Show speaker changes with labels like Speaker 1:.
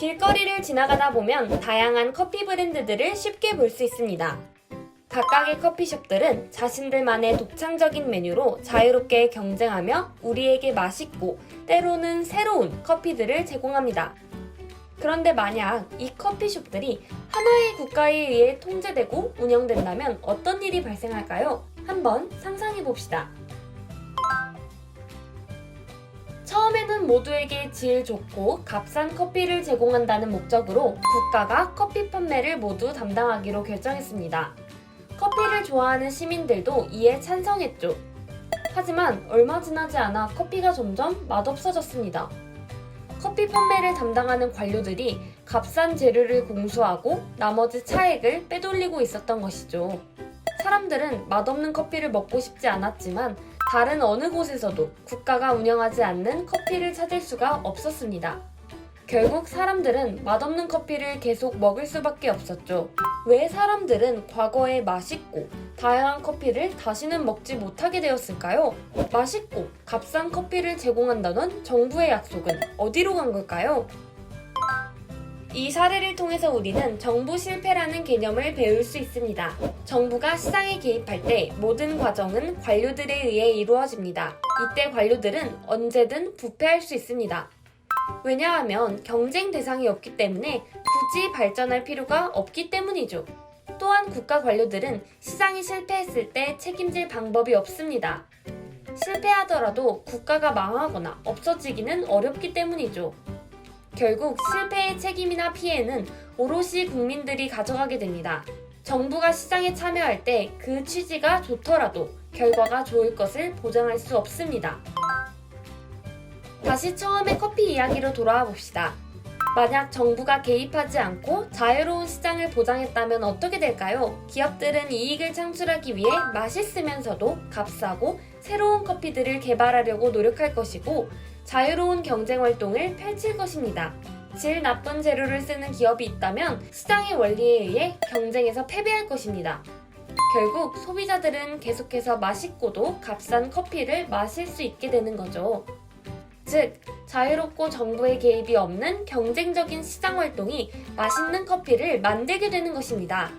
Speaker 1: 길거리를 지나가다 보면 다양한 커피 브랜드들을 쉽게 볼 수 있습니다. 각각의 커피숍들은 자신들만의 독창적인 메뉴로 자유롭게 경쟁하며 우리에게 맛있고 때로는 새로운 커피들을 제공합니다. 그런데 만약 이 커피숍들이 하나의 국가에 의해 통제되고 운영된다면 어떤 일이 발생할까요? 한번 상상해 봅시다. 처음에는 모두에게 질 좋고 값싼 커피를 제공한다는 목적으로 국가가 커피 판매를 모두 담당하기로 결정했습니다. 커피를 좋아하는 시민들도 이에 찬성했죠. 하지만 얼마 지나지 않아 커피가 점점 맛없어졌습니다. 커피 판매를 담당하는 관료들이 값싼 재료를 공수하고 나머지 차액을 빼돌리고 있었던 것이죠. 사람들은 맛없는 커피를 먹고 싶지 않았지만 다른 어느 곳에서도 국가가 운영하지 않는 커피를 찾을 수가 없었습니다. 결국 사람들은 맛없는 커피를 계속 먹을 수밖에 없었죠. 왜 사람들은 과거에 맛있고 다양한 커피를 다시는 먹지 못하게 되었을까요? 맛있고 값싼 커피를 제공한다던 정부의 약속은 어디로 간 걸까요? 이 사례를 통해서 우리는 정부 실패라는 개념을 배울 수 있습니다. 정부가 시장에 개입할 때 모든 과정은 관료들에 의해 이루어집니다. 이때 관료들은 언제든 부패할 수 있습니다. 왜냐하면 경쟁 대상이 없기 때문에 굳이 발전할 필요가 없기 때문이죠. 또한 국가 관료들은 시장이 실패했을 때 책임질 방법이 없습니다. 실패하더라도 국가가 망하거나 없어지기는 어렵기 때문이죠. 결국 실패의 책임이나 피해는 오롯이 국민들이 가져가게 됩니다. 정부가 시장에 참여할 때 그 취지가 좋더라도 결과가 좋을 것을 보장할 수 없습니다. 다시 처음의 커피 이야기로 돌아와 봅시다. 만약 정부가 개입하지 않고 자유로운 시장을 보장했다면 어떻게 될까요? 기업들은 이익을 창출하기 위해 맛있으면서도 값싸고 새로운 커피들을 개발하려고 노력할 것이고 자유로운 경쟁 활동을 펼칠 것입니다. 질 나쁜 재료를 쓰는 기업이 있다면 시장의 원리에 의해 경쟁에서 패배할 것입니다. 결국 소비자들은 계속해서 맛있고도 값싼 커피를 마실 수 있게 되는 거죠. 즉, 자유롭고 정부의 개입이 없는 경쟁적인 시장 활동이 맛있는 커피를 만들게 되는 것입니다.